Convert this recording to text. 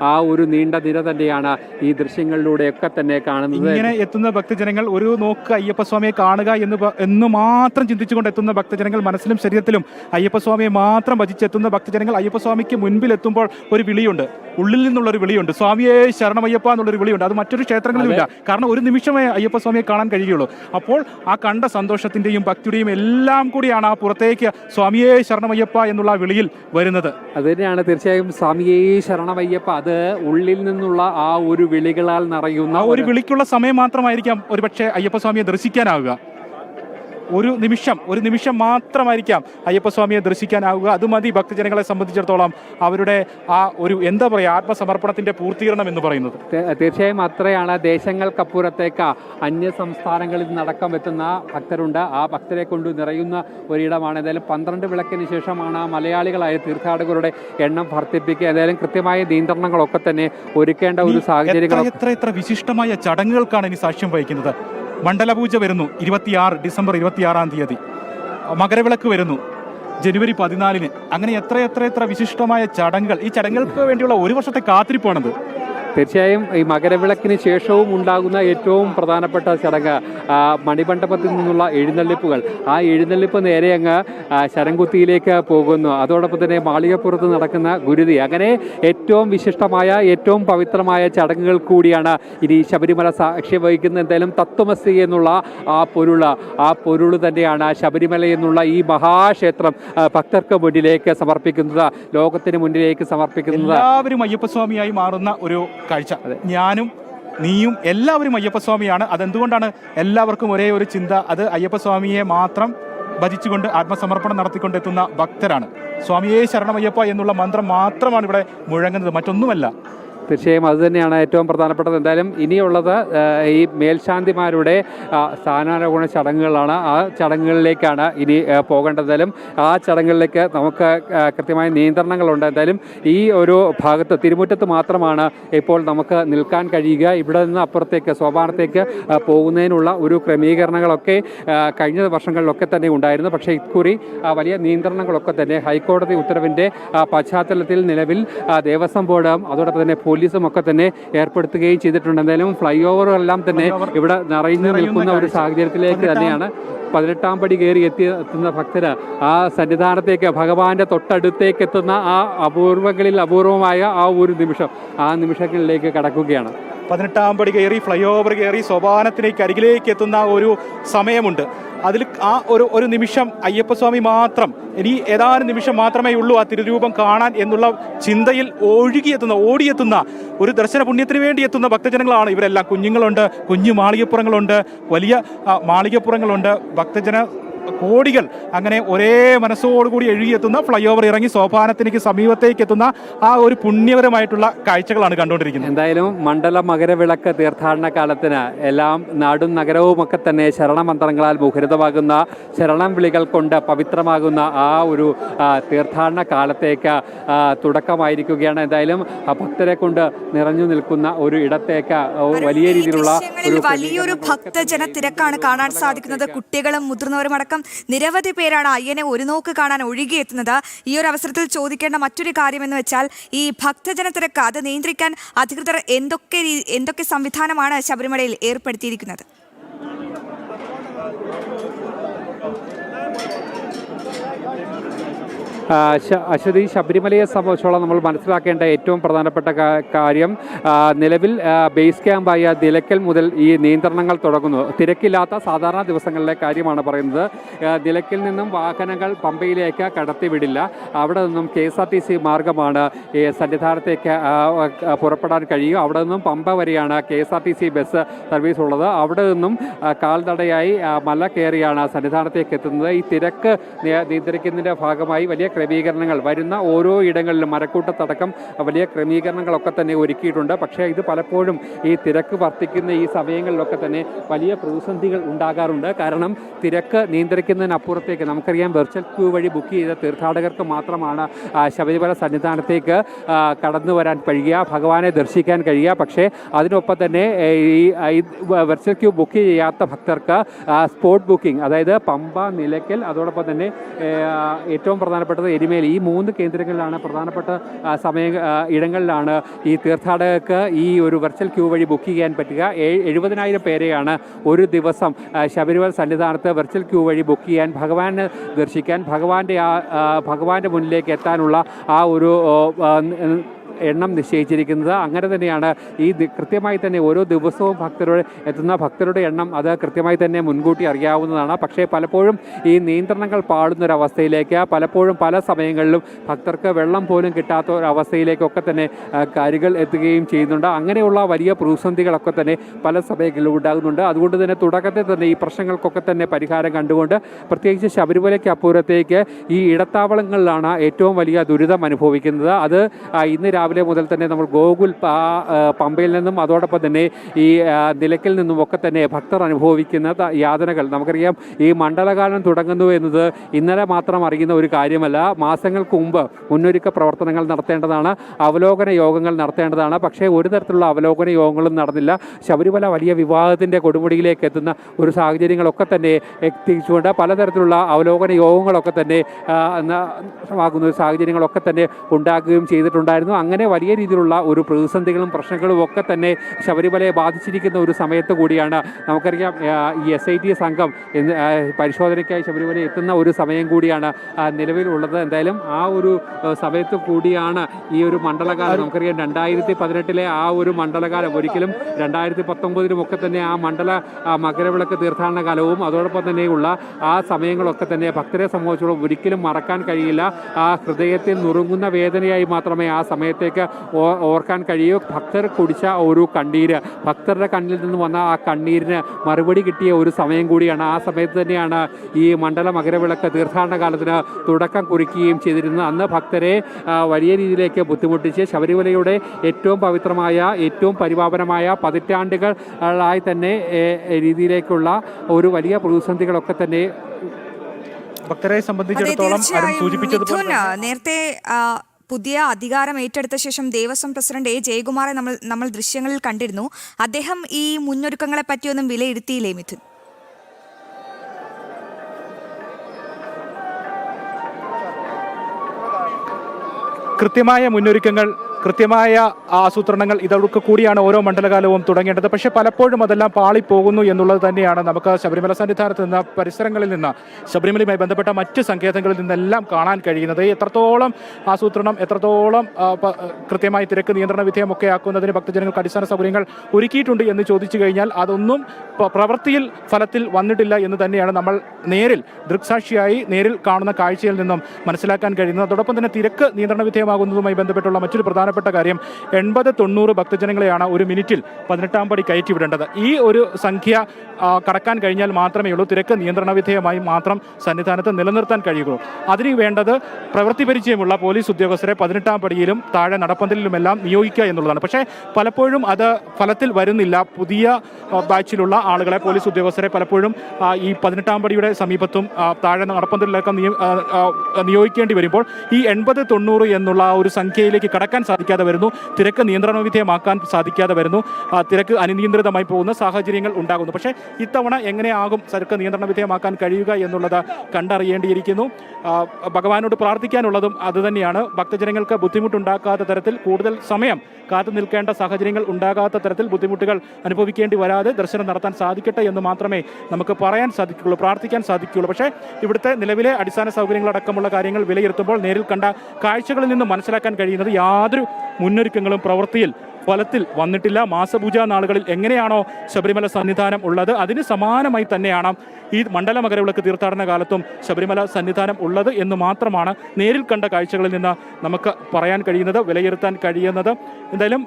ആ ഒരു നീണ്ട നിര തന്നെയാണ് ഈ ദൃശ്യങ്ങളിലൂടെയൊക്കെ തന്നെ കാണുന്നത്. ഇങ്ങനെ എത്തുന്ന ഭക്തജനങ്ങൾ ഒരു നോക്ക് അയ്യപ്പസ്വാമിയെ കാണുക എന്ന് എന്ന് മാത്രം ചിന്തിച്ചുകൊണ്ട് എത്തുന്ന ഭക്തജനങ്ങൾ മനസ്സിലും ശരീരത്തിലും അയ്യപ്പസ്വാമിയെ മാത്രം ഭജിച്ചെത്തുന്ന ഭക്തജനങ്ങൾ അയ്യപ്പസ്വാമിക്ക് മുൻപിൽ എത്തുമ്പോൾ ഒരു വിളിയുണ്ട്. ഉള്ളിൽ നിന്നുള്ള ഒരു വിളിയുണ്ട്. സ്വാമിയെ ശരണമയ്യപ്പ എന്നുള്ളൊരു വിളിയുണ്ട്. അത് മറ്റൊരു ക്ഷേത്രങ്ങളിലും ഇല്ല കാരണം ഒരു നിമിഷമേ അയ്യപ്പസ്വാമിയെ കാണാൻ കഴിയുള്ളൂ. അപ്പോൾ ആ കണ്ട സന്തോഷത്തിന്റെയും ഭക്തിയുടെയും എല്ലാം കൂടിയാണ് ആ പുറത്തേക്ക് സ്വാമിയെ ശരണമയ്യപ്പ എന്നുള്ള വിളിയിൽ വരുന്നത്. അത് തന്നെയാണ്. തീർച്ചയായും സ്വാമിയെ ശരണമയ്യപ്പ. അത് ഉള്ളിൽ നിന്നുള്ള ആ ഒരു വിളികളാൽ നിറയുന്ന ഒരു വിളിക്കുള്ള സമയം മാത്രമായിരിക്കാം ഒരുപക്ഷെ അയ്യപ്പസ്വാമിയെ ദർശിക്കാനാവുക. ഒരു നിമിഷം ഒരു നിമിഷം മാത്രമായിരിക്കാം അയ്യപ്പസ്വാമിയെ ദർശിക്കാനാവുക. അത് മതി ഭക്തജനങ്ങളെ സംബന്ധിച്ചിടത്തോളം അവരുടെ ആ ഒരു എന്താ പറയുക ആത്മസമർപ്പണത്തിന്റെ പൂർത്തീകരണം എന്ന് പറയുന്നത്. തീർച്ചയായും അത്രയാണ്. ദേശങ്ങൾക്കപ്പുറത്തേക്ക് അന്യ സംസ്ഥാനങ്ങളിൽ നടക്കം എത്തുന്ന ഭക്തരുണ്ട്. ആ ഭക്തരെ കൊണ്ട് നിറയുന്ന ഒരിടമാണ്. ഏതായാലും പന്ത്രണ്ട് വിളക്കിന് ശേഷമാണ് മലയാളികളായ തീർത്ഥാടകരുടെ എണ്ണം വർദ്ധിപ്പിക്കുക. ഏതായാലും കൃത്യമായ നിയന്ത്രണങ്ങളൊക്കെ തന്നെ ഒരുക്കേണ്ട ഒരു സാഹചര്യം സാഹചര്യങ്ങൾ എത്ര എത്ര വിശിഷ്ടമായ ചടങ്ങുകൾക്കാണ് ഇനി സാക്ഷ്യം വഹിക്കുന്നത്? മണ്ഡലപൂജ വരുന്നു ഇരുപത്തിയാറ് ഡിസംബർ ഇരുപത്തിയാറാം തീയതി. മകരവിളക്ക് വരുന്നു ജനുവരി പതിനാലിന്. അങ്ങനെ എത്ര എത്ര എത്ര വിശിഷ്ടമായ ചടങ്ങുകൾ. ഈ ചടങ്ങുകൾക്ക് വേണ്ടിയുള്ള ഒരു വർഷത്തെ കാത്തിരിപ്പാണത്. തീർച്ചയായും ഈ മകരവിളക്കിന് ശേഷവും ഉണ്ടാകുന്ന ഏറ്റവും പ്രധാനപ്പെട്ട ചടങ്ങ് മണിമണ്ഡപത്തിൽ നിന്നുള്ള എഴുന്നള്ളിപ്പുകൾ. ആ എഴുന്നള്ളിപ്പ് നേരെ അങ്ങ് ശരംകുത്തിയിലേക്ക് പോകുന്നു. അതോടൊപ്പം തന്നെ മാളികപ്പുറത്ത് നടക്കുന്ന ഗുരുതി. അങ്ങനെ ഏറ്റവും വിശിഷ്ടമായ ഏറ്റവും പവിത്രമായ ചടങ്ങുകൾ കൂടിയാണ് ഇനി ശബരിമല സാക്ഷ്യം വഹിക്കുന്ന എന്തായാലും തത്വമസി എന്നുള്ള ആ പൊരുൾ ആ പൊരുൾ തന്നെയാണ് ശബരിമല എന്നുള്ള ഈ മഹാക്ഷേത്രം ഭക്തർക്ക് മുന്നിലേക്ക് സമർപ്പിക്കുന്നത് ലോകത്തിന് മുന്നിലേക്ക് സമർപ്പിക്കുന്നത്. എല്ലാവരും അയ്യപ്പസ്വാമിയായി മാറുന്ന ഒരു കാഴ്ച. ഞാനും നീയും എല്ലാവരും അയ്യപ്പസ്വാമിയാണ്. അതെന്തുകൊണ്ടാണ് എല്ലാവർക്കും ഒരേ ഒരു ചിന്ത? അത് അയ്യപ്പസ്വാമിയെ മാത്രം ഭജിച്ചുകൊണ്ട് ആത്മസമർപ്പണം നടത്തിക്കൊണ്ട് എത്തുന്ന ഭക്തരാണ്. സ്വാമിയെ ശരണമയ്യപ്പ എന്നുള്ള മന്ത്രം മാത്രമാണ് ഇവിടെ മുഴങ്ങുന്നത്. മറ്റൊന്നുമല്ല. തീർച്ചയായും അത് തന്നെയാണ് ഏറ്റവും പ്രധാനപ്പെട്ടത്. എന്തായാലും ഇനിയുള്ളത് ഈ മേൽശാന്തിമാരുടെ സ്ഥാനാരോഹണ ചടങ്ങുകളാണ്. ആ ചടങ്ങുകളിലേക്കാണ് ഇനി പോകേണ്ടതെങ്കിലും പോകേണ്ടത്. ആ ചടങ്ങുകളിലേക്ക് നമുക്ക് കൃത്യമായ നിയന്ത്രണങ്ങളുണ്ട്. എന്തായാലും ഈ ഒരു ഭാഗത്ത് തിരുമുറ്റത്ത് മാത്രമാണ് ഇപ്പോൾ നമുക്ക് നിൽക്കാൻ കഴിയുക. ഇവിടെ നിന്ന് അപ്പുറത്തേക്ക് സോപാനത്തേക്ക് പോകുന്നതിനുള്ള ഒരു ക്രമീകരണങ്ങളൊക്കെ കഴിഞ്ഞ വർഷങ്ങളിലൊക്കെ തന്നെ ഉണ്ടായിരുന്നു. പക്ഷേ ഇക്കുറി വലിയ നിയന്ത്രണങ്ങളൊക്കെ തന്നെ ഹൈക്കോടതി ഉത്തരവിന്റെ പശ്ചാത്തലത്തിൽ നിലവിൽ ദേവസ്വം ബോർഡും അതോടൊപ്പം തന്നെ പോലീസും ഒക്കെ തന്നെ ഏർപ്പെടുത്തുകയും ചെയ്തിട്ടുണ്ട്. എന്തായാലും ഫ്ലൈ ഓവറുകളെല്ലാം തന്നെ ഇവിടെ നിറഞ്ഞു നിൽക്കുന്ന ഒരു സാഹചര്യത്തിലേക്ക് തന്നെയാണ് പതിനെട്ടാം പടി കയറി എത്തി എത്തുന്ന ഭക്തര്. ആ സന്നിധാനത്തേക്ക് ഭഗവാന്റെ തൊട്ടടുത്തേക്ക് എത്തുന്ന ആ അപൂർവങ്ങളിൽ അപൂർവമായ ആ ഒരു നിമിഷം ആ നിമിഷങ്ങളിലേക്ക് കടക്കുകയാണ്. പതിനെട്ടാം പടി കയറി ഫ്ലൈ ഓവർ കയറി സോപാനത്തിലേക്ക് അരികിലേക്ക് എത്തുന്ന ഒരു സമയമുണ്ട്. അതിൽ ആ ഒരു ഒരു നിമിഷം അയ്യപ്പസ്വാമി മാത്രം ഇനി ഏതാനും നിമിഷം മാത്രമേ ഉള്ളൂ ആ തിരുരൂപം കാണാൻ എന്നുള്ള ചിന്തയിൽ ഒഴുകിയെത്തുന്ന ഓടിയെത്തുന്ന ഒരു ദർശന പുണ്യത്തിന് വേണ്ടി എത്തുന്ന ഭക്തജനങ്ങളാണ് ഇവരെല്ലാം. കുഞ്ഞുങ്ങളുണ്ട് കുഞ്ഞു മാളികപ്പുറങ്ങളുണ്ട് വലിയ മാളികപ്പുറങ്ങളുണ്ട് ഭക്തജന കോടികൾ അങ്ങനെ ഒരേ മനസ്സോടുകൂടി എഴുകിയെത്തുന്ന ഫ്ലൈ ഓവർ ഇറങ്ങി സോപാനത്തിലേക്ക് സമീപത്തേക്ക് എത്തുന്ന ആ ഒരു പുണ്യപരമായിട്ടുള്ള കാഴ്ചകളാണ് കണ്ടുകൊണ്ടിരിക്കുന്നത്. എന്തായാലും മണ്ഡല മകരവിളക്ക് തീർത്ഥാടന കാലത്തിന് എല്ലാം നാടും നഗരവും ഒക്കെ തന്നെ ശരണമന്ത്രങ്ങളാൽ മുഖരിതമാകുന്ന ശരണം വിളികൾ കൊണ്ട് പവിത്രമാകുന്ന ആ ഒരു തീർത്ഥാടന കാലത്തേക്ക് തുടക്കമായിരിക്കുകയാണ്. എന്തായാലും ഭക്തരെ കൊണ്ട് നിറഞ്ഞു നിൽക്കുന്ന ഒരു ഇടത്തേക്ക് വലിയ രീതിയിലുള്ള ഒരു വലിയൊരു ഭക്തജന തിരക്കാണ് കാണാൻ സാധിക്കുന്നത്. കുട്ടികളും മുതിർന്നവരും അടക്കം നിരവധി പേരാണ് അയ്യനെ ഒരു നോക്ക് കാണാൻ ഒഴുകിയെത്തുന്നത് ഈ ഒരു അവസരത്തിൽ ചോദിക്കേണ്ട മറ്റൊരു കാര്യം എന്ന് വെച്ചാൽ ഈ ഭക്തജന തിരക്ക് അത് നിയന്ത്രിക്കാൻ അധികൃതർ എന്തൊക്കെ എന്തൊക്കെ സംവിധാനമാണ് ശബരിമലയിൽ ഏർപ്പെടുത്തിയിരിക്കുന്നത് ആ, ശ- അശ്വതി ശബരിമലയെ സംബന്ധിച്ചോളം നമ്മൾ മനസ്സിലാക്കേണ്ട ഏറ്റവും പ്രധാനപ്പെട്ട കാര്യം നിലവിൽ ബേസ് ക്യാമ്പായ നിലയ്ക്കൽ മുതൽ ഈ നിയന്ത്രണങ്ങൾ തുടങ്ങുന്നു. തിരക്കില്ലാത്ത സാധാരണ ദിവസങ്ങളിലെ കാര്യമാണ് പറയുന്നത്. നിലയ്ക്കൽ നിന്നും വാഹനങ്ങൾ പമ്പയിലേക്ക് കടത്തിവിടില്ല അവിടെ നിന്നും K S R T C മാർഗമാണ് ഈ സന്നിധാനത്തേക്ക് പുറപ്പെടാൻ കഴിയും അവിടെ നിന്നും പമ്പ വരെയാണ് K S R T C bus service ഉള്ളത്. അവിടെ നിന്നും കാൽനടയായി മല കയറിയാണ് സന്നിധാനത്തേക്ക് എത്തുന്നത്. ഈ തിരക്ക് നിയന്ത്രിക്കുന്നതിന്റെ ഭാഗമായി വലിയ ക്രമീകരണങ്ങൾ. വരുന്ന ഓരോ ഇടങ്ങളിലും മരക്കൂട്ടത്തടക്കം വലിയ ക്രമീകരണങ്ങളൊക്കെ തന്നെ ഒരുക്കിയിട്ടുണ്ട്. പക്ഷേ ഇത് പലപ്പോഴും ഈ തിരക്ക് വർദ്ധിക്കുന്ന ഈ സമയങ്ങളിലൊക്കെ തന്നെ വലിയ പ്രതിസന്ധികൾ ഉണ്ടാകാറുണ്ട്. കാരണം തിരക്ക് നിയന്ത്രിക്കുന്നതിനപ്പുറത്തേക്ക് നമുക്കറിയാം വെർച്വൽ ക്യൂ വഴി ബുക്ക് ചെയ്ത തീർത്ഥാടകർക്ക് മാത്രമാണ് ശബരിമല സന്നിധാനത്തേക്ക് കടന്നു വരാൻ കഴിയുക ഭഗവാനെ ദർശിക്കാൻ കഴിയുക. പക്ഷേ അതിനൊപ്പം തന്നെ ഈ വെർച്വൽ ക്യൂ ബുക്ക് ചെയ്യാത്ത ഭക്തർക്ക് സ്പോട്ട് ബുക്കിംഗ് അതായത് പമ്പ നിലയ്ക്കൽ അതോടൊപ്പം തന്നെ ഏറ്റവും പ്രധാനപ്പെട്ടത് ഉള്ളത് എരുമേൽ ഈ മൂന്ന് കേന്ദ്രങ്ങളിലാണ് പ്രധാനപ്പെട്ട സമയ ഇടങ്ങളിലാണ് ഈ തീർത്ഥാടകർക്ക് ഈ ഒരു വെർച്വൽ ക്യൂ വഴി ബുക്ക് ചെയ്യാൻ പറ്റുക. എഴുപതിനായിരം പേരെയാണ് ഒരു ദിവസം ശബരിമല സന്നിധാനത്ത് വെർച്വൽ ക്യൂ വഴി ബുക്ക് ചെയ്യാൻ ഭഗവാനെ ദർശിക്കാൻ ഭഗവാന്റെ ആ ഭഗവാന്റെ മുന്നിലേക്ക് എത്താനുള്ള ആ ഒരു എണ്ണം നിശ്ചയിച്ചിരിക്കുന്നത്. അങ്ങനെ തന്നെയാണ് ഈ കൃത്യമായി തന്നെ ഓരോ ദിവസവും ഭക്തരുടെ എത്തുന്ന ഭക്തരുടെ എണ്ണം അത് കൃത്യമായി തന്നെ മുൻകൂട്ടി അറിയാവുന്നതാണ്. പക്ഷേ പലപ്പോഴും ഈ നിയന്ത്രണങ്ങൾ പാടുന്നൊരവസ്ഥയിലേക്ക് പലപ്പോഴും പല സമയങ്ങളിലും ഭക്തർക്ക് വെള്ളം പോലും കിട്ടാത്ത ഒരവസ്ഥയിലേക്കൊക്കെ തന്നെ കാര്യങ്ങൾ എത്തുകയും ചെയ്യുന്നുണ്ട്. അങ്ങനെയുള്ള വലിയ പ്രതിസന്ധികളൊക്കെ തന്നെ പല സമയങ്ങളിലും ഉണ്ടാകുന്നുണ്ട്. അതുകൊണ്ട് തന്നെ തുടക്കത്തിൽ തന്നെ ഈ പ്രശ്നങ്ങൾക്കൊക്കെ തന്നെ പരിഹാരം കണ്ടുകൊണ്ട് പ്രത്യേകിച്ച് ശബരിമലയ്ക്ക് അപ്പുറത്തേക്ക് ഈ ഇടത്താവളങ്ങളിലാണ് ഏറ്റവും വലിയ ദുരിതം അനുഭവിക്കുന്നത് അത് ഇന്ന് രാവിലെ മുതൽ തന്നെ നമ്മൾ ഗോകുൽ പമ്പയിൽ നിന്നും അതോടൊപ്പം തന്നെ ഈ നിലക്കിൽ നിന്നും ഒക്കെ തന്നെ ഭക്തർ അനുഭവിക്കുന്ന യാതനകൾ. നമുക്കറിയാം ഈ മണ്ഡലകാലം തുടങ്ങുന്നു എന്നത് ഇന്നലെ മാത്രം അറിയുന്ന ഒരു കാര്യമല്ല. മാസങ്ങൾക്ക് മുമ്പ് മുന്നൊരുക്ക പ്രവർത്തനങ്ങൾ നടത്തേണ്ടതാണ്. അവലോകന യോഗങ്ങൾ നടത്തേണ്ടതാണ്. പക്ഷേ ഒരു തരത്തിലുള്ള അവലോകന യോഗങ്ങളും നടന്നില്ല. ശബരിമല വലിയ വിവാദത്തിന്റെ കൊടുമുടിയിലേക്ക് എത്തുന്ന ഒരു സാഹചര്യങ്ങളൊക്കെ തന്നെ എത്തിച്ചുകൊണ്ട് പലതരത്തിലുള്ള അവലോകന യോഗങ്ങളൊക്കെ തന്നെ ആ, ന- ആകുന്ന ഒരു സാഹചര്യങ്ങളൊക്കെ തന്നെ ഉണ്ടാക്കുകയും ചെയ്തിട്ടുണ്ടായിരുന്നു. അങ്ങനെ വലിയ രീതിയിലുള്ള ഒരു പ്രതിസന്ധികളും പ്രശ്നങ്ങളും ഒക്കെ തന്നെ ശബരിമലയെ ബാധിച്ചിരിക്കുന്ന ഒരു സമയത്ത് കൂടിയാണ്. നമുക്കറിയാം ഈ എസ് ഐ ടി സംഘം പരിശോധനയ്ക്കായി ശബരിമല എത്തുന്ന ഒരു സമയം കൂടിയാണ് നിലവിലുള്ളത് എന്തായാലും ആ ഒരു സമയത്ത് കൂടിയാണ് ഈ ഒരു മണ്ഡലകാലം. നമുക്കറിയാം രണ്ടായിരത്തി പതിനെട്ടിലെ ആ ഒരു മണ്ഡലകാലം. ഒരിക്കലും രണ്ടായിരത്തി പത്തൊമ്പതിലും ഒക്കെ തന്നെ ആ മണ്ഡല മകരവിളക്ക് തീർത്ഥാടന കാലവും അതോടൊപ്പം തന്നെയുള്ള ആ സമയങ്ങളൊക്കെ തന്നെ ഭക്തരെ സംബന്ധിച്ചോളം ഒരിക്കലും മറക്കാൻ കഴിയില്ല. ആ ഹൃദയത്തിൽ നുറുങ്ങുന്ന വേദനയായി മാത്രമേ ആ സമയത്തേക്ക് ഓ- ഓർക്കാൻ കഴിയും. ഭക്തർ കുടിച്ച ഒരു കണ്ണീര് ഭക്തരുടെ കണ്ണിൽ നിന്ന് വന്ന ആ കണ്ണീരിന് മറുപടി കിട്ടിയ ഒരു സമയം കൂടിയാണ്. ആ സമയത്ത് തന്നെയാണ് ഈ മണ്ഡല മകരവിളക്ക് തീർത്ഥാടന കാലത്തിന് തുടക്കം കുറിക്കുകയും ചെയ്തിരുന്നത്. അന്ന് ഭക്തരെ വലിയ രീതിയിലേക്ക് ബുദ്ധിമുട്ടിച്ച് ശബരിമലയുടെ ഏറ്റവും പവിത്രമായ ഏറ്റവും പരിപാവനമായ പതിറ്റാണ്ടുകളായി തന്നെ രീതിയിലേക്കുള്ള ഒരു വലിയ പ്രതിസന്ധികളൊക്കെ തന്നെ ഭക്തരെ സംബന്ധിച്ചിടത്തോളം നേരത്തെ പുതിയ അധികാരം ഏറ്റെടുത്ത ശേഷം ദേവസ്വം പ്രസിഡന്റ് എ ജയകുമാറെ നമ്മൾ നമ്മൾ ദൃശ്യങ്ങളിൽ കണ്ടിരുന്നു. അദ്ദേഹം ഈ മുന്നൊരുക്കങ്ങളെ പറ്റിയൊന്നും വിലയിരുത്തിയില്ലേ മിഥുൻ? കൃത്യമായ മുന്നൊരുക്കങ്ങൾ കൃത്യമായ ആസൂത്രണങ്ങൾ ഇതൊക്കെ കൂടിയാണ് ഓരോ മണ്ഡലകാലവും തുടങ്ങേണ്ടത്. പക്ഷേ പലപ്പോഴും അതെല്ലാം പാളിപ്പോകുന്നു എന്നുള്ളത് തന്നെയാണ് നമുക്ക് ശബരിമല സന്നിധാനത്ത് നിന്ന് പരിസരങ്ങളിൽ നിന്ന് ശബരിമലയുമായി ബന്ധപ്പെട്ട മറ്റ് സങ്കേതങ്ങളിൽ നിന്നെല്ലാം കാണാൻ കഴിയുന്നത്. എത്രത്തോളം ആസൂത്രണം എത്രത്തോളം കൃത്യമായി തിരക്ക് നിയന്ത്രണ വിധേയമൊക്കെ ആക്കുന്നതിന് ഭക്തജനങ്ങൾക്ക് അടിസ്ഥാന സൗകര്യങ്ങൾ ഒരുക്കിയിട്ടുണ്ട് എന്ന് ചോദിച്ചു കഴിഞ്ഞാൽ അതൊന്നും പ്രവൃത്തിയിൽ ഫലത്തിൽ വന്നിട്ടില്ല എന്ന് തന്നെയാണ് നമ്മൾ നേരിൽ ദൃക്സാക്ഷിയായി നേരിൽ കാണുന്ന കാഴ്ചയിൽ നിന്നും മനസ്സിലാക്കാൻ കഴിയുന്നത്. അതോടൊപ്പം തന്നെ തിരക്ക് നിയന്ത്രണ വിധേയമാകുന്നതുമായി ബന്ധപ്പെട്ടുള്ള മറ്റൊരു പ്രധാനപ്പെട്ട കാര്യം എൺപത് തൊണ്ണൂറ് ഭക്തജനങ്ങളെയാണ് ഒരു മിനിറ്റിൽ പതിനെട്ടാം പടി കയറ്റി വിടേണ്ടത്. ഈ ഒരു സംഖ്യ കടക്കാൻ കഴിഞ്ഞാൽ മാത്രമേ ഉള്ളൂ. തിരക്ക് നിയന്ത്രണ വിധേയമായി മാത്രം സന്നിധാനത്ത് നിലനിർത്താൻ കഴിയുകയുള്ളൂ അതിന് വേണ്ടത് പ്രവൃത്തി പരിചയമുള്ള പോലീസ് ഉദ്യോഗസ്ഥരെ പതിനെട്ടാം പടിയിലും താഴെ നടപ്പന്തലിലുമെല്ലാം നിയോഗിക്കുക എന്നുള്ളതാണ്. പക്ഷേ പലപ്പോഴും അത് ഫലത്തിൽ വരുന്നില്ല. പുതിയ ബാച്ചിലുള്ള ആളുകളെ പോലീസ് ഉദ്യോഗസ്ഥരെ പലപ്പോഴും ഈ പതിനെട്ടാം പടിയുടെ സമീപത്തും താഴെ നടപ്പന്തലിലൊക്കെ നിയോഗിക്കേണ്ടി വരുമ്പോൾ ഈ എൺപത് തൊണ്ണൂറ് എന്നുള്ള ഒരു സംഖ്യയിലേക്ക് കടക്കാൻ സാധിക്കാതെ വരുന്നു. തിരക്ക് നിയന്ത്രണ വിധേയമാക്കാൻ സാധിക്കാതെ വരുന്നു. തിരക്ക് അനിയന്ത്രിതമായി പോകുന്ന സാഹചര്യങ്ങൾ ഉണ്ടാകുന്നു. പക്ഷേ ഇത്തവണ എങ്ങനെയാകും തിരക്ക് നിയന്ത്രണ വിധേയമാക്കാൻ കഴിയുക എന്നുള്ളത് കണ്ടറിയേണ്ടിയിരിക്കുന്നു. ഭഗവാനോട് പ്രാർത്ഥിക്കാനുള്ളതും അതുതന്നെയാണ് ഭക്തജനങ്ങൾക്ക് ബുദ്ധിമുട്ടുണ്ടാക്കാത്ത തരത്തിൽ കൂടുതൽ സമയം കാത്തു നിൽക്കേണ്ട സാഹചര്യങ്ങൾ ഉണ്ടാകാത്ത തരത്തിൽ ബുദ്ധിമുട്ടുകൾ അനുഭവിക്കേണ്ടി വരാതെ ദർശനം നടത്താൻ സാധിക്കട്ടെ എന്ന് മാത്രമേ നമുക്ക് പറയാൻ സാധിക്കുകയുള്ളൂ പ്രാർത്ഥിക്കാൻ സാധിക്കുകയുള്ളൂ. പക്ഷേ ഇവിടുത്തെ നിലവിലെ അടിസ്ഥാന സൗകര്യങ്ങളടക്കമുള്ള കാര്യങ്ങൾ വിലയിരുത്തുമ്പോൾ നേരിൽ കണ്ട കാഴ്ചകളിൽ നിന്ന് മനസ്സിലാക്കാൻ കഴിയുന്നത് യാതൊരു മുന്നൊരുക്കങ്ങളും പ്രവൃത്തിയിൽ ഫലത്തിൽ വന്നിട്ടില്ല. മാസപൂജാ നാളുകളിൽ എങ്ങനെയാണോ ശബരിമല സന്നിധാനം ഉള്ളത്? അതിന് സമാനമായി തന്നെയാണ് ഈ മണ്ഡല മകരവിളക്ക് തീർത്ഥാടന കാലത്തും ശബരിമല സന്നിധാനം ഉള്ളത് എന്ന് മാത്രമാണ് നേരിൽ കണ്ട കാഴ്ചകളിൽ നിന്ന് നമുക്ക് പറയാൻ കഴിയുന്നത് വിലയിരുത്താൻ കഴിയുന്നത്. എന്തായാലും